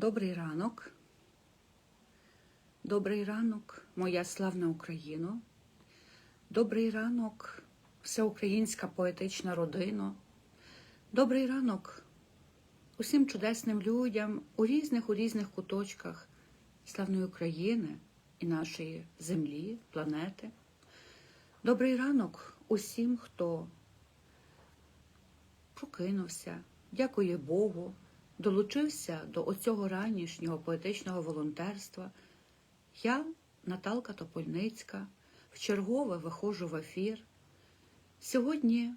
Добрий ранок. Добрий ранок, моя славна Україно. Добрий ранок, всеукраїнська поетична родина. Добрий ранок усім чудесним людям у різних у різних куточках славної України і нашої землі, планети. Добрий ранок усім, хто прокинувся, дякує Богу, долучився до оцього ранішнього поетичного волонтерства. Я, Наталка Топольницька, вчергове виходжу в ефір. Сьогодні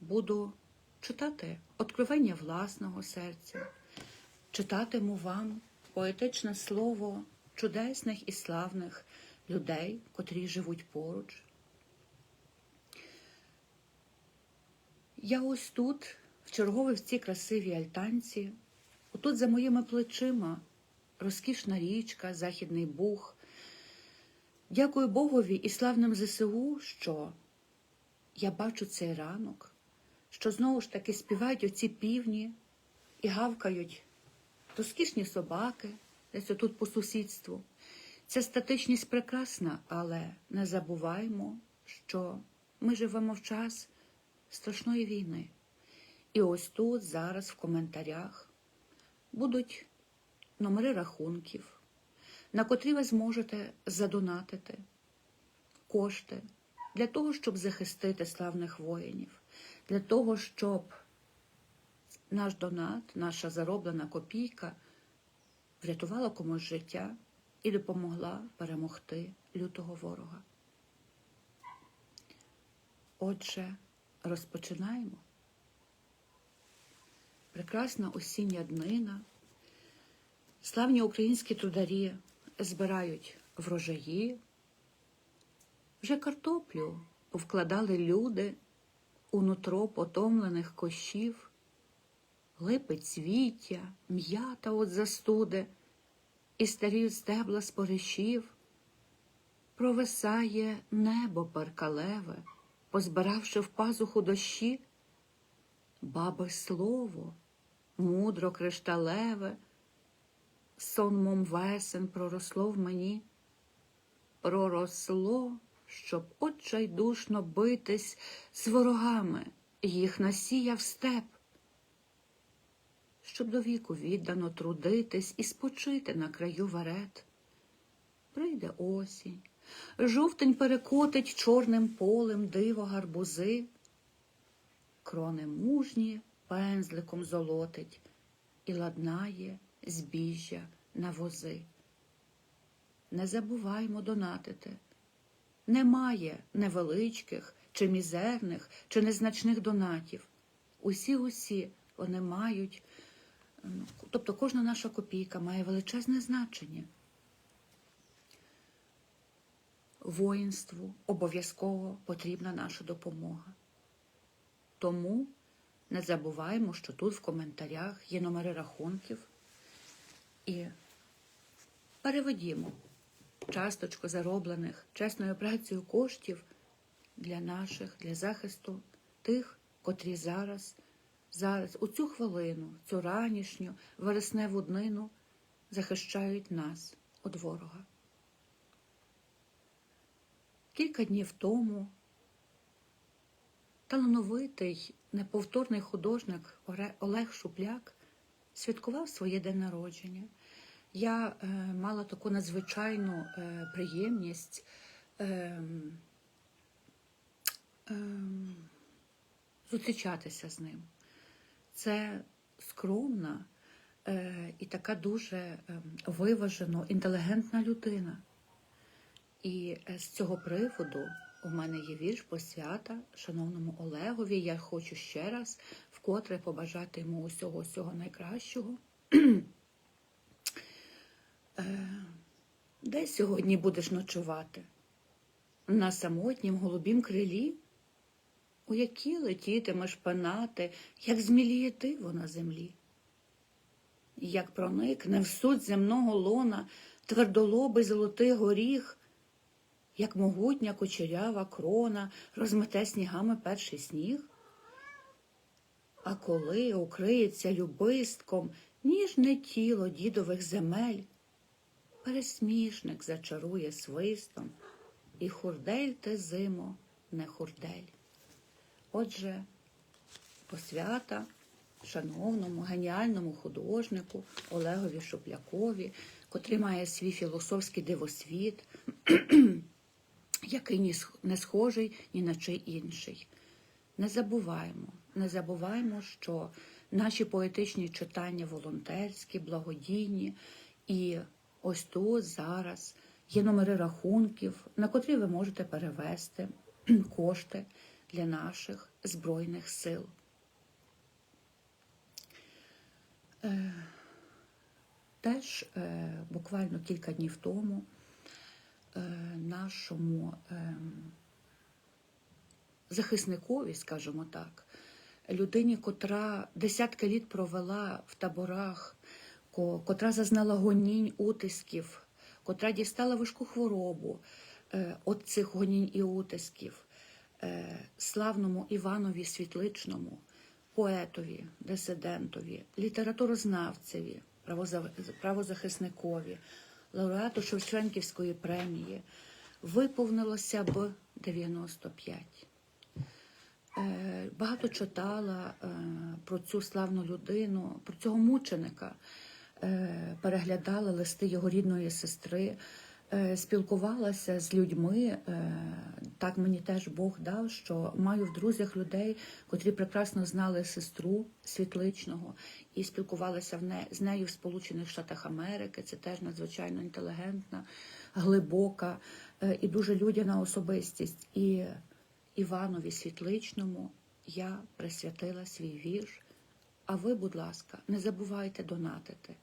буду читати откровення власного серця, читатиму вам поетичне слово чудесних і славних людей, котрі живуть поруч. Я ось тут, в черговій в цій красивій альтанці, отут за моїми плечима розкішна річка, Західний Буг. Дякую Богові і славним ЗСУ, що я бачу цей ранок, що знову ж таки співають оці півні і гавкають розкішні собаки, десь отут по сусідству. Ця статичність прекрасна, але не забуваймо, що ми живемо в час страшної війни. І ось тут зараз в коментарях будуть номери рахунків, на котрі ви зможете задонатити кошти для того, щоб захистити славних воїнів, для того, щоб наш донат, наша зароблена копійка врятувала комусь життя і допомогла перемогти лютого ворога. Отже, розпочинаємо. Прекрасна осіння днина. Славні українські трударі збирають врожаї. Вже картоплю вкладали люди у нутро потомлених кощів, липи цвіття, м'ята от застуде, і старіють стебла споришів. Провисає небо перкалеве, позбиравши в пазуху дощі, баби слово, мудро кришталеве, сонмом весен проросло в мені, проросло, щоб отчайдушно битись з ворогами, їх насіяв степ, щоб до віку віддано трудитись і спочити на краю верет. Прийде осінь, жовтень перекотить чорним полем диво гарбузи, крони мужні пензликом золотить і ладнає збіжжя на вози. Не забуваймо донатити. Немає невеличких чи мізерних, чи незначних донатів. Усі усі вони мають, ну, тобто кожна наша копійка має величезне значення. Воїнству обов'язково потрібна наша допомога. Тому не забуваємо, що тут в коментарях є номери рахунків і переведімо часточку зароблених чесною працею коштів для наших, для захисту тих, котрі зараз, зараз, у цю хвилину, цю ранішню вересневу днину захищають нас від ворога. Кілька днів тому талановитий, неповторний художник Олег Шупляк святкував своє день народження. Я е, мала таку надзвичайну е, приємність е, е, зустрічатися з ним. Це скромна е, і така дуже е, виважено, інтелігентна людина. І е, з цього приводу у мене є вірш посвята шановному Олегові. Я хочу ще раз вкотре побажати йому усього усього найкращого. Е, Де сьогодні будеш ночувати? На самотнім голубім крилі? У які летітимеш панати, як зміліє диво на землі? Як проникне в суть земного лона твердолобий золотий горіх, як могутня кучерява крона розмете снігами перший сніг? А коли укриється любистком ніжне тіло дідових земель, пересмішник зачарує свистом, і хурдель те зимо, не хурдель. Отже, посвята шановному геніальному художнику Олегові Шуплякові, котрий має свій філософський дивосвіт, який ні не схожий ні на чий інший. Не забуваємо, не забуваємо, що наші поетичні читання волонтерські, благодійні, і ось тут зараз є номери рахунків, на котрі ви можете перевести кошти для наших збройних сил. Е, Теж е, буквально кілька днів тому нашому ем, захисникові, скажімо так, людині, котра десятки літ провела в таборах, котра зазнала гонінь, утисків, котра дістала важку хворобу е, от цих гонінь і утисків, е, славному Іванові Світличному, поетові, дисидентові, літературознавцеві, правозахисникові, лауреату Шевченківської премії, виповнилося б 95. Е, Багато читала е, про цю славну людину, про цього мученика, Е, переглядала листи його рідної сестри, спілкувалася з людьми. е, Так мені теж Бог дав, що маю в друзях людей, котрі прекрасно знали сестру світличного і спілкувалася в не, з нею в Сполучених Штатах Америки. Це теж надзвичайно інтелігентна, глибока е, і дуже людяна особистість. І Іванові Світличному я присвятила свій вірш. А ви, будь ласка, не забувайте донатити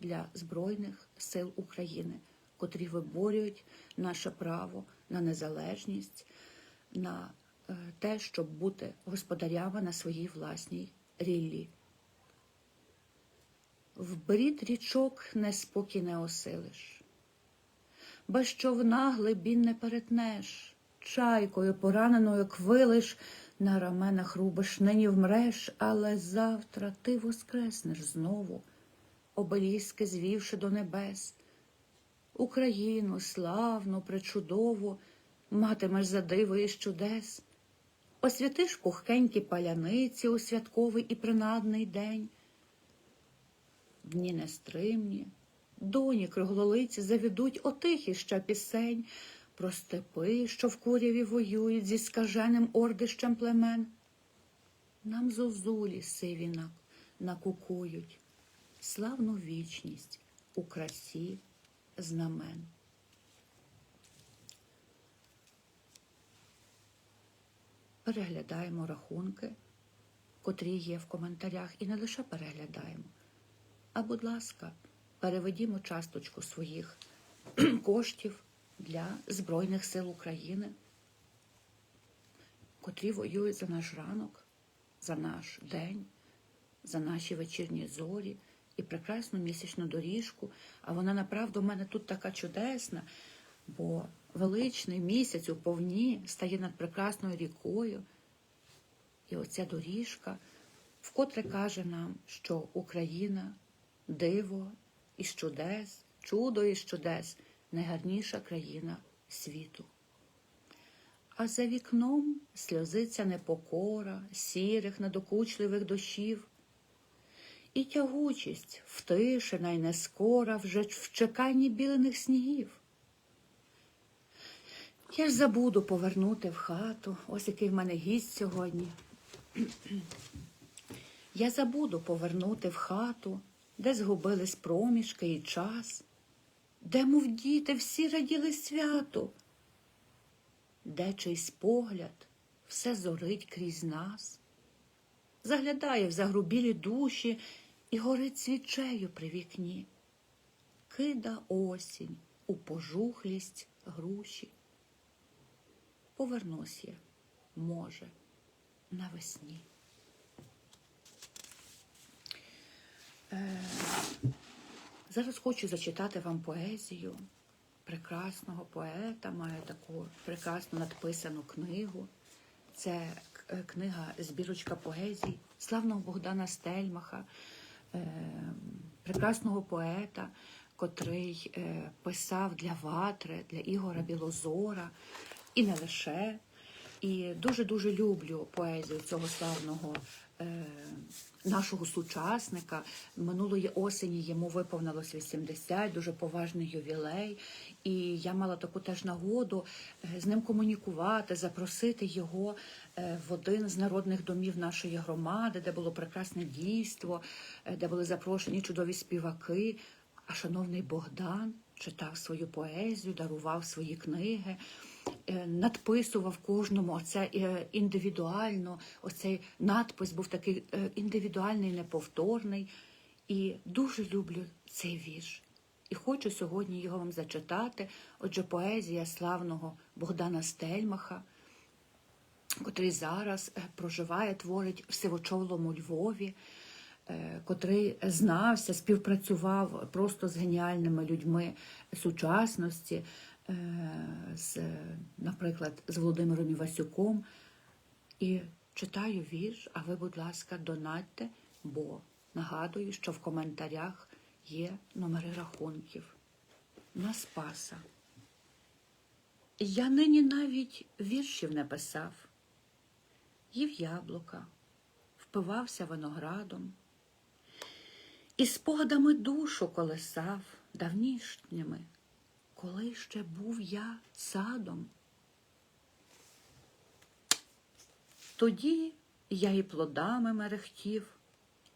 для Збройних сил України, котрі виборюють наше право на незалежність, на е, те, щоб бути господарями на своїй власній ріллі. В брід річок неспокій не осилиш, без човна глибін не перетнеш, чайкою пораненою квилиш, на раменах рубиш, нині вмреш, але завтра ти воскреснеш знову, обеліски звівши до небес. Україну славну, пречудову, матимеш за диво і чудес. Освятиш пухкенькі паляниці у святковий і принадний день. Дні нестримні, доні круглолиці заведуть отихі ще пісень про степи, що в куряві воюють зі скаженим ордищем племен. Нам зозулі сиві накукують, славну вічність у красі знамен. Переглядаємо рахунки, котрі є в коментарях, і не лише переглядаємо. А будь ласка, переведімо часточку своїх коштів для Збройних сил України, котрі воюють за наш ранок, за наш день, за наші вечірні зорі і прекрасну місячну доріжку. А вона направду в мене тут така чудесна, бо величний місяць у повні стає над прекрасною рікою. І оця доріжка вкотре каже нам, що Україна диво із чудес, чудо із чудес, найгарніша країна світу. А за вікном сльозиться непокора, сірих, надокучливих дощів, і тягучість втишена й нескора вже в чеканні білених снігів. Я ж забуду повернути в хату, ось який в мене гість сьогодні. Я забуду повернути в хату, де згубились проміжки і час, де, мов діти, всі раділи святу, де чийсь погляд все зорить крізь нас, заглядає в загрубілі душі і горить свічею при вікні, кида осінь у пожухлість груші. Повернусь я, може, навесні. Е, Зараз хочу зачитати вам поезію прекрасного поета, має таку прекрасно надписану книгу. Це е, книга Збірочка поезій славного Богдана Стельмаха, прекрасного поета, котрий е, писав для Ватри, для Ігора Білозора, і не лише. І дуже-дуже люблю поезію цього славного е, нашого сучасника. Минулої осені йому виповнилось 80, дуже поважний ювілей. І я мала таку теж нагоду е, з ним комунікувати, запросити його в один з народних домів нашої громади, де було прекрасне дійство, е, де були запрошені чудові співаки. А шановний Богдан читав свою поезію, дарував свої книги, е, надписував кожному оце е, індивідуально. Оцей надпис був такий е, індивідуальний, неповторний. І дуже люблю цей вірш. І хочу сьогодні його вам зачитати. Отже, поезія славного Богдана Стельмаха, котрий зараз е, проживає, творить в сивочолому Львові е, котрий знався, співпрацював просто з геніальними людьми сучасності, е, з, наприклад, з Володимиром Івасюком. І читаю вірш, а ви, будь ласка, донатьте, бо нагадую, що в коментарях є номери рахунків на Спаса. Я нині навіть віршів не писав, їв яблука, впивався виноградом, і спогадами душу колесав давнішніми, коли ще був я садом. Тоді я і плодами мерехтів,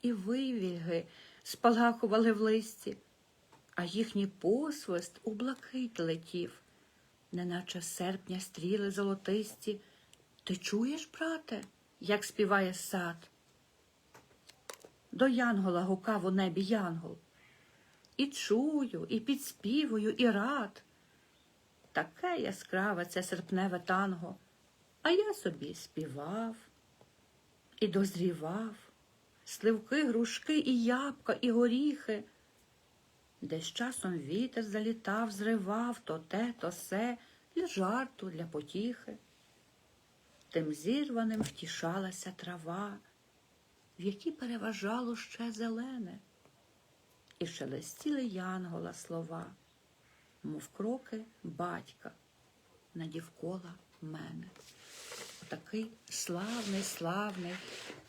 і вивільги спалахували в листі, а їхній посвист у блакить летів, неначе серпня стріли золотисті. Ти чуєш, брате, як співає сад? До янгола гукав у небі янгол. І чую, і підспівую, і рад. Таке яскраве це серпневе танго, а я собі співав і дозрівав, сливки, грушки, і ябка, і горіхи. Десь часом вітер залітав, зривав то те, то се, для жарту, для потіхи. Тим зірваним втішалася трава, в якій переважало ще зелене, і шелестіли янгола слова, мов кроки батька надівкола мене. Такий славний, славний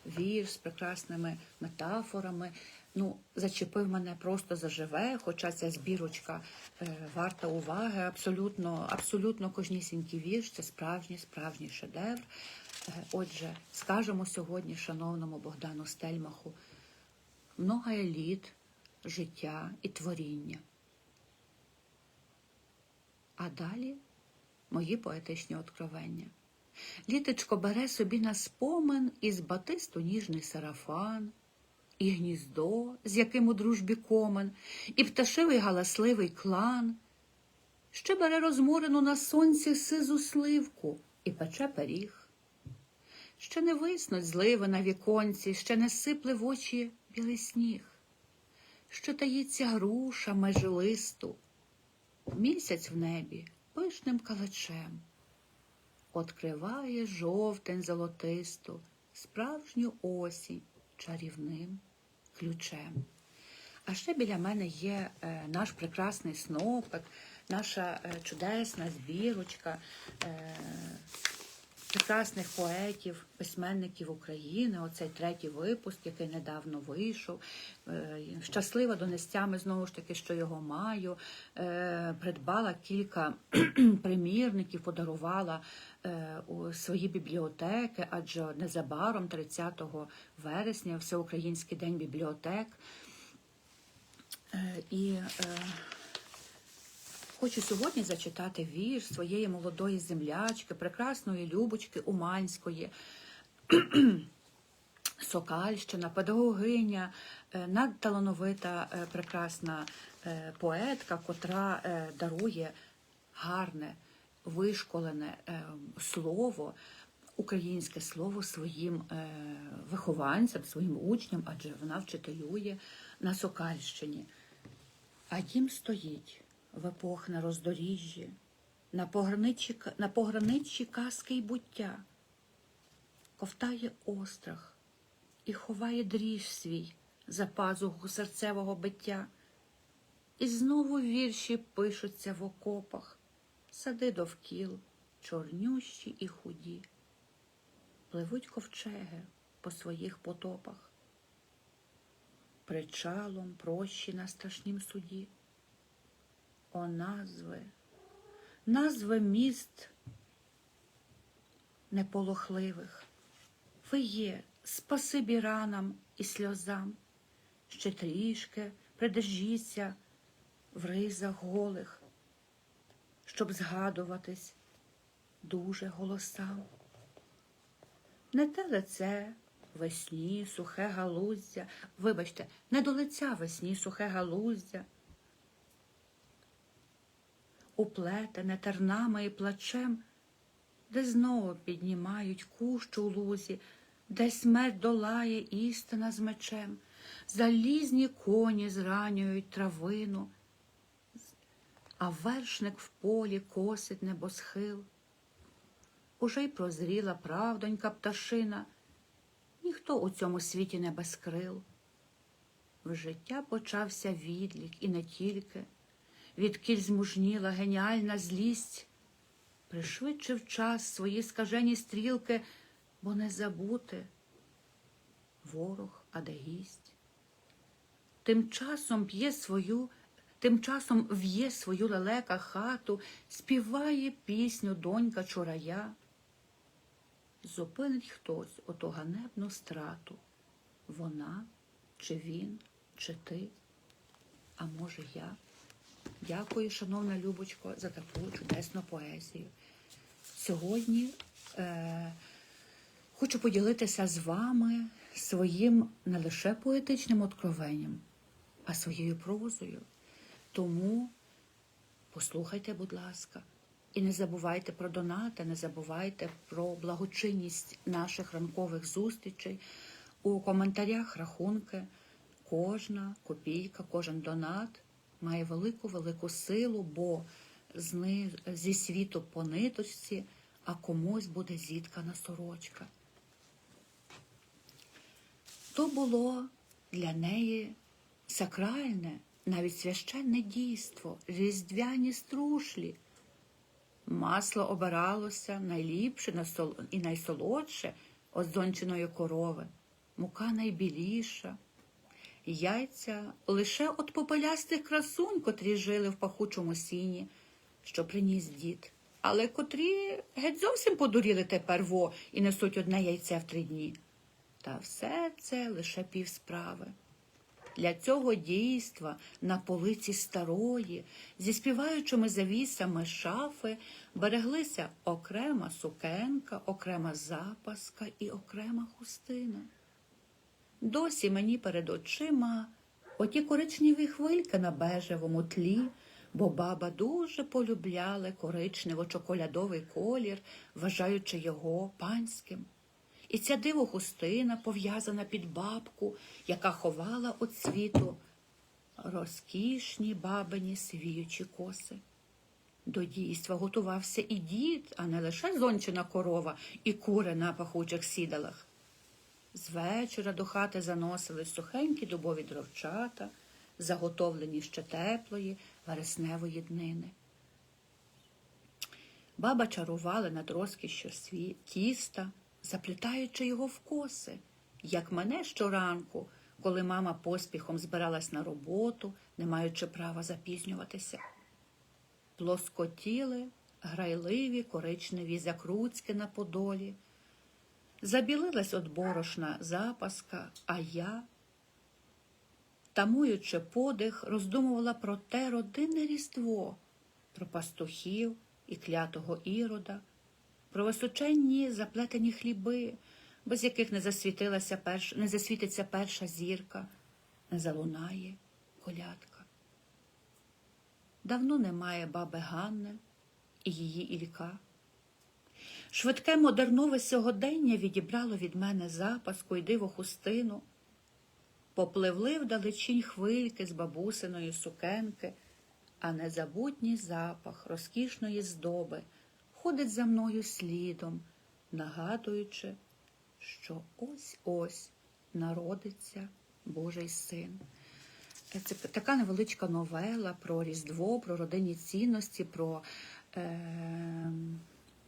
вірш з прекрасними метафорами. Ну, зачепив мене просто заживе, хоча ця збірочка е, варта уваги. Абсолютно, абсолютно кожнісінький вірш це справжній, справжній шедевр. Е, отже, скажемо сьогодні шановному Богдану Стельмаху много літ життя і творіння. А далі мої поетичні откровення. Літочко бере собі на спомин із батисту ніжний сарафан, і гніздо, з яким у дружбі комен, і пташивий галасливий клан. Ще бере розморену на сонці сизу сливку і пече пиріг. Ще не виснуть зливи на віконці, ще не сипле в очі білий сніг, що таїться груша межи листу, місяць в небі пишним калачем. Откриває жовтень золотисту, справжню осінь чарівним ключем. А ще біля мене є е, наш прекрасний снопик, наша е, чудесна збірочка е, прекрасних поетів, письменників України. Оцей третій випуск, який недавно вийшов. Е, щаслива донестями знову ж таки, що його маю. Е, придбала кілька примірників, подарувала е, у свої бібліотеки, адже незабаром, 30 вересня, Всеукраїнський день бібліотек. І хочу сьогодні зачитати вірш своєї молодої землячки, прекрасної Любочки Уманської. Сокальщина, педагогиня, е, надталановита, е, прекрасна е, поетка, котра дарує гарне, вишколене слово, українське слово своїм вихованцям, своїм учням, адже вона вчителює на Сокальщині. А дім стоїть в епох на роздоріжжі, на пограничі, на пограничі казки й буття, ковтає острах і ховає дріж свій за пазуху серцевого биття. І знову вірші пишуться в окопах, сади довкіл, чорнющі і худі. Пливуть ковчеги по своїх потопах, причалом прощі на страшнім суді. О, назви, назви міст неполохливих. Ви є, спасибі ранам і сльозам, ще трішки придержіться в ризах голих, щоб згадуватись дуже голосам. Не те лице весні, сухе галуздя, вибачте, не до лиця весні сухе галуздя, уплетене тернами і плачем, де знову піднімають кущ у лузі, де смерть долає істина з мечем, залізні коні зранюють травину, а вершник в полі косить небосхил. Уже й прозріла правдонька пташина, ніхто у цьому світі не безкрил. В життя почався відлік і не тільки, відкіль змужніла геніальна злість, пришвидшив час свої скажені стрілки, бо не забути ворог, а де гість. Тим часом п'є свою, тим часом в'є свою лелека хату, співає пісню донька чурая. Зупинить хтось оту ганебну страту. Вона, чи він, чи ти, а може я. Дякую, шановна Любочко, за таку чудесну поезію. Сьогодні е, хочу поділитися з вами своїм не лише поетичним откровенням, а своєю прозою. Тому послухайте, будь ласка, і не забувайте про донати, не забувайте про благочинність наших ранкових зустрічей. У коментарях рахунки. Кожна копійка, кожен донат має велику велику силу, бо зі світу по ниточці, а комусь буде зіткана сорочка. То було для неї сакральне, навіть священне дійство, різдвяні струшлі. Масло обиралося найліпше і найсолодше от корови, мука найбіліша, яйця лише от попелястих красунь, котрі жили в пахучому сіні, що приніс дід, але котрі геть зовсім подуріли тепер во і несуть одне яйце в три дні. Та все це лише півсправи. Для цього дійства на полиці старої, зі співаючими завісами шафи, береглися окрема сукенка, окрема запаска і окрема хустина. Досі мені перед очима оті коричневі хвильки на бежевому тлі, бо баба дуже полюбляла коричнево-чоколядовий колір, вважаючи його панським. І ця диво хустина пов'язана під бабку, яка ховала від світу розкішні бабині свіючі коси. До дійства готувався і дід, а не лише зончена корова і кури на пахучих сідалах. З вечора до хати заносили сухенькі дубові дровчата, заготовлені ще теплої вересневої днини. Баба чарувала над розкішшю сві... тіста, заплітаючи його в коси, як мене щоранку, коли мама поспіхом збиралась на роботу, не маючи права запізнюватися. Плоскотіли грайливі коричневі закруцьки на подолі. Забілилась от борошна запаска, а я, тамуючи подих, роздумувала про те родинне різдво, про пастухів і клятого ірода, про височенні заплетені хліби, без яких не засвітилася перш... не засвітиться перша зірка, не залунає колядка. Давно немає баби Ганни і її Ілька. Швидке модернове сьогодення відібрало від мене запаску й диво хустину. Попливли вдалечінь хвильки з бабусиної сукенки, а незабутній запах розкішної здоби ходить за мною слідом, нагадуючи, що ось ось народиться Божий син. Е, Це така невеличка новела про Різдво, про родинні цінності, про е,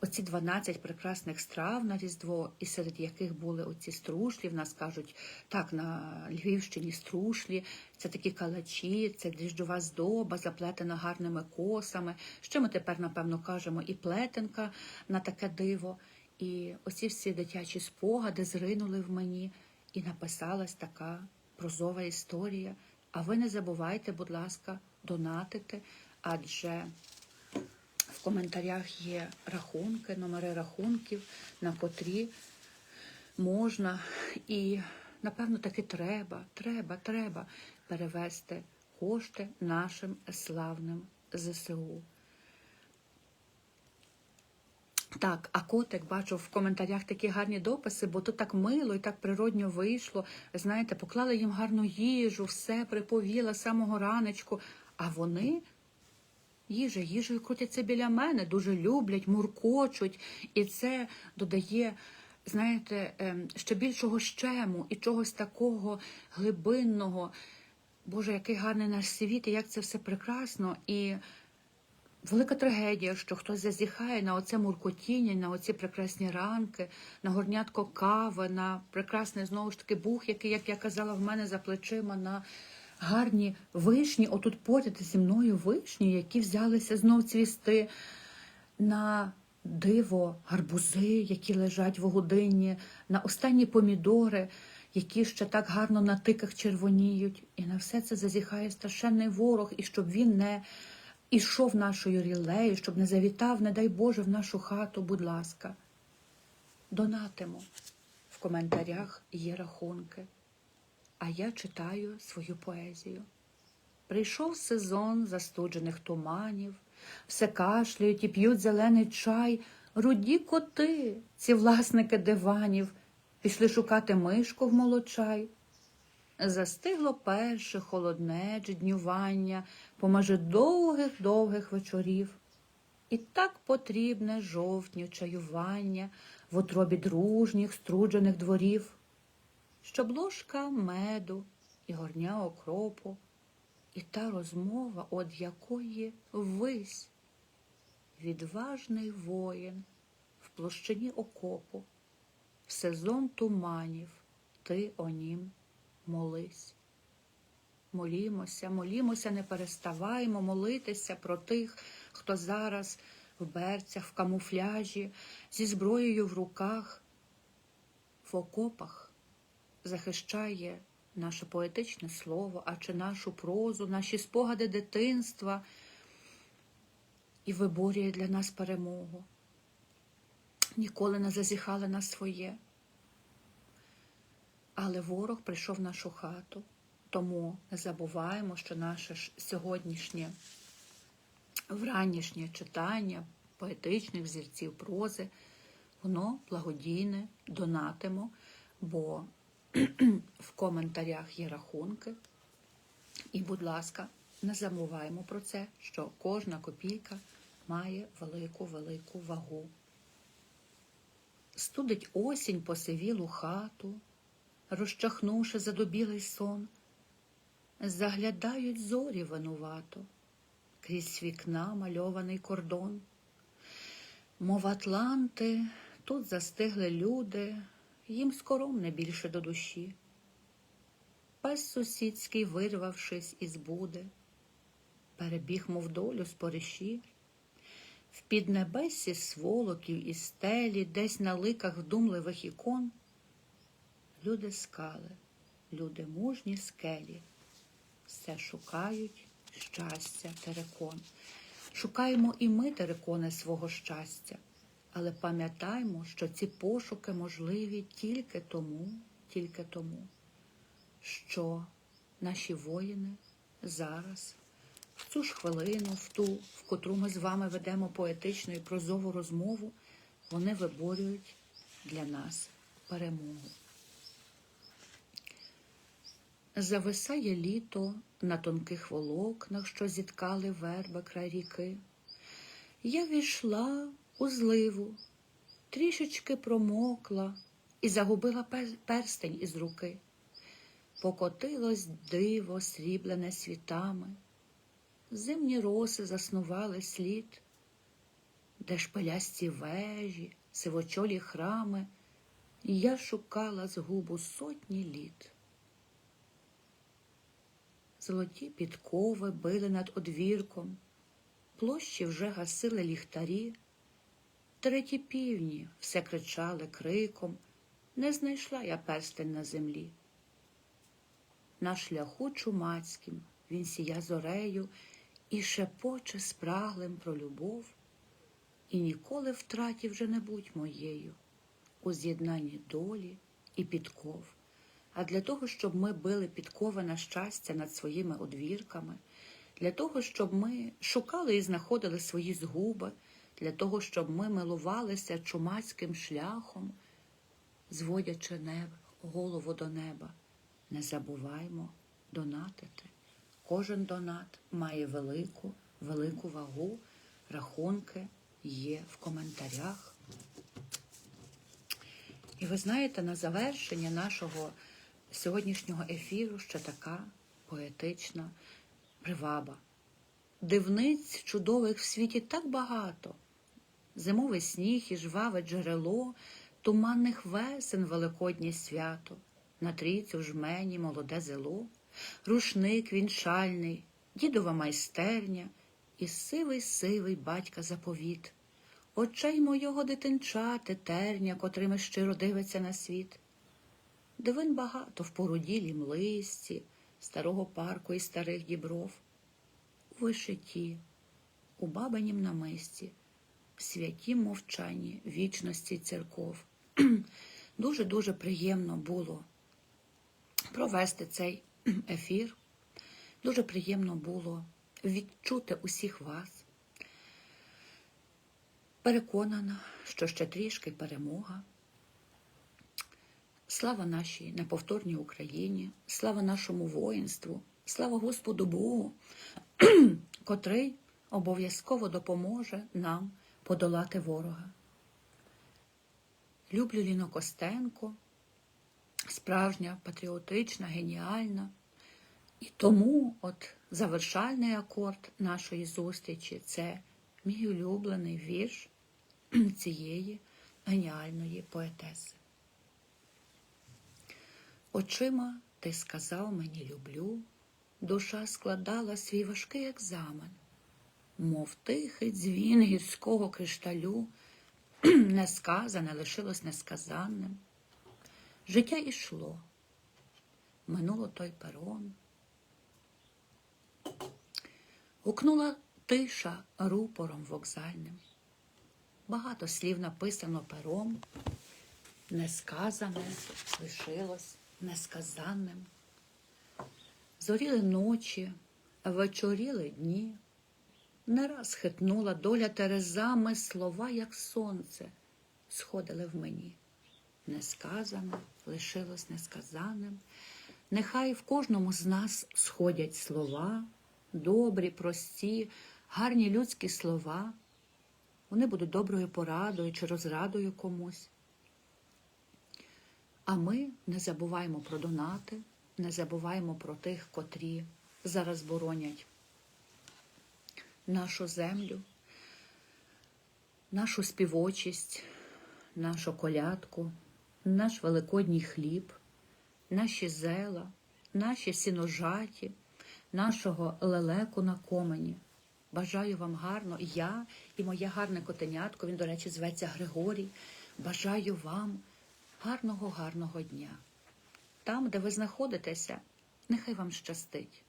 оці 12 прекрасних страв на Різдво, і серед яких були оці струшлі. В нас кажуть, так, на Львівщині струшлі, це такі калачі, це дріжджова здоба, заплетена гарними косами. Що ми тепер, напевно, кажемо, і плетенка на таке диво. І оці всі дитячі спогади зринули в мені, і написалась така прозова історія. А ви не забувайте, будь ласка, донатити, адже в коментарях є рахунки, номери рахунків, на котрі можна і, напевно, таки треба, треба, треба перевести кошти нашим славним ЗСУ. Так, а котик бачу в коментарях такі гарні дописи, бо тут так мило і так природньо вийшло. Знаєте, поклали їм гарну їжу, все приповіла самого ранечку. А вони їжа, їжею крутяться біля мене, дуже люблять, муркочуть, і це додає, знаєте, ем, ще більшого щему і чогось такого глибинного. Боже, який гарний наш світ, і як це все прекрасно. І велика трагедія, що хтось зазіхає на оце муркотіння, на оці прекрасні ранки, на горнятко кави, на прекрасний знову ж таки бух, який, як я казала, в мене за плечима, на гарні вишні. Отут поряд зі мною вишні, які взялися знов цвісти, на диво гарбузи, які лежать в годині, на останні помідори. Які ще так гарно на тиках червоніють, і на все це зазіхає страшенний ворог, і щоб він не ішов нашою рілею, щоб не завітав, не дай Боже, в нашу хату, будь ласка. Донатимо. В коментарях є рахунки. А я читаю свою поезію. Прийшов сезон застуджених туманів, все кашляють і п'ють зелений чай, руді коти, ці власники диванів, пішли шукати мишку в молочай. Застигло перше холоднеч днювання, помаже довгих-довгих вечорів. І так потрібне жовтню чаювання в утробі дружніх, струджених дворів, щоб ложка меду і горня окропу, і та розмова, од якої вись, відважний воїн в площині окопу, в сезон туманів ти о нім молись. Молімося, молімося, не переставаємо молитися про тих, хто зараз в берцях, в камуфляжі, зі зброєю в руках, в окопах захищає наше поетичне слово, а чи нашу прозу, наші спогади дитинства і виборює для нас перемогу. Ніколи не зазіхали на своє. Але ворог прийшов в нашу хату, тому не забуваємо, що наше сьогоднішнє вранішнє читання поетичних взірців прози, воно благодійне, донатимо, бо в коментарях є рахунки. І, будь ласка, не забуваємо про це, що кожна копійка має велику-велику вагу. Студить осінь посивілу хату розчахнувши задубілий сон, заглядають зорі винувато, крізь вікна мальований кордон. Мов Атланти, тут застигли люди, їм скором не більше до душі. Пес сусідський, вирвавшись із буди, перебіг, мов долю з поріші. В піднебесі сволоків і стелі, десь на ликах вдумливих ікон. Люди скали, люди мужні скелі, все шукають щастя, терекон. Шукаємо і ми терекони свого щастя, але пам'ятаймо, що ці пошуки можливі тільки тому, тільки тому, що наші воїни зараз, в цю ж хвилину, в ту, в котру ми з вами ведемо поетичну і прозову розмову, вони виборюють для нас перемогу. Зависає літо на тонких волокнах, що зіткали верби край ріки. Я війшла у зливу, трішечки промокла і загубила перстень із руки. покотилось диво, сріблене світами, зимні роси заснували слід, де шпилясті вежі, сивочолі храми, я шукала згубу сотні літ. Золоті підкови били над одвірком, площі вже гасили ліхтарі, треті півні все кричали криком, не знайшла я перстень на землі. На шляху чумацьким він сія зорею і шепоче спраглим про любов, і ніколи втраті вже не будь моєю у з'єднанні долі і підков. А для того, щоб ми били підкови на щастя над своїми одвірками, для того, щоб ми шукали і знаходили свої згуби, для того, щоб ми милувалися чумацьким шляхом, зводячи небо, голову до неба, не забуваймо донатити. Кожен донат має велику, велику вагу, рахунки є в коментарях. І ви знаєте, на завершення нашого сьогоднішнього ефіру ще така поетична приваба. Дивниць чудових в світі так багато. Зимовий сніг і жваве джерело, туманних весен великоднє свято, на трійцю жмені молоде зело, рушник вінчальний, дідова майстерня і сивий сивий батька заповіт, очей мого дитинчати терня, котрими щиро дивиться на світ. Дивин багато в поруділім листі, старого парку і старих дібров, у вишиті, у бабинім намисті, в святім мовчанні вічності церков. Дуже-дуже приємно було провести цей ефір. Дуже приємно було відчути усіх вас. Переконана, що ще трішки перемога. Слава нашій неповторній Україні, слава нашому воїнству, слава Господу Богу, котрий обов'язково допоможе нам подолати ворога. Люблю Ліно Костенко, справжня, патріотична, геніальна. І тому от завершальний акорд нашої зустрічі це мій улюблений вірш цієї геніальної поетеси. Очима ти сказав мені люблю, душа складала свій важкий екзамен, мов тихий дзвін гірського кришталю, несказане лишилось несказанним. Життя ішло, минуло той перон. Гукнула тиша рупором вокзальним. Багато слів написано пером, несказане лишилось несказанним. Зоріли ночі, вечоріли дні. Не раз хитнула доля терезами слова, як сонце, сходили в мені. Несказане лишилось несказаним. Нехай в кожному з нас сходять слова, добрі, прості, гарні людські слова. Вони будуть доброю порадою чи розрадою комусь. А ми не забуваємо про донати, не забуваємо про тих, котрі зараз боронять нашу землю, нашу співочість, нашу колядку, наш великодній хліб, наші зела, наші сіножаті, нашого лелеку на комені. Бажаю вам гарно, я і моє гарне котенятко, він, до речі, зветься Григорій. Бажаю вам гарного, гарного дня. Там, де ви знаходитеся, нехай вам щастить.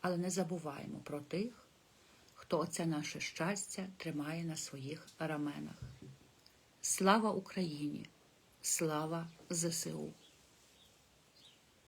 Але не забуваємо про тих, хто оце наше щастя тримає на своїх раменах. Слава Україні! Слава ЗСУ!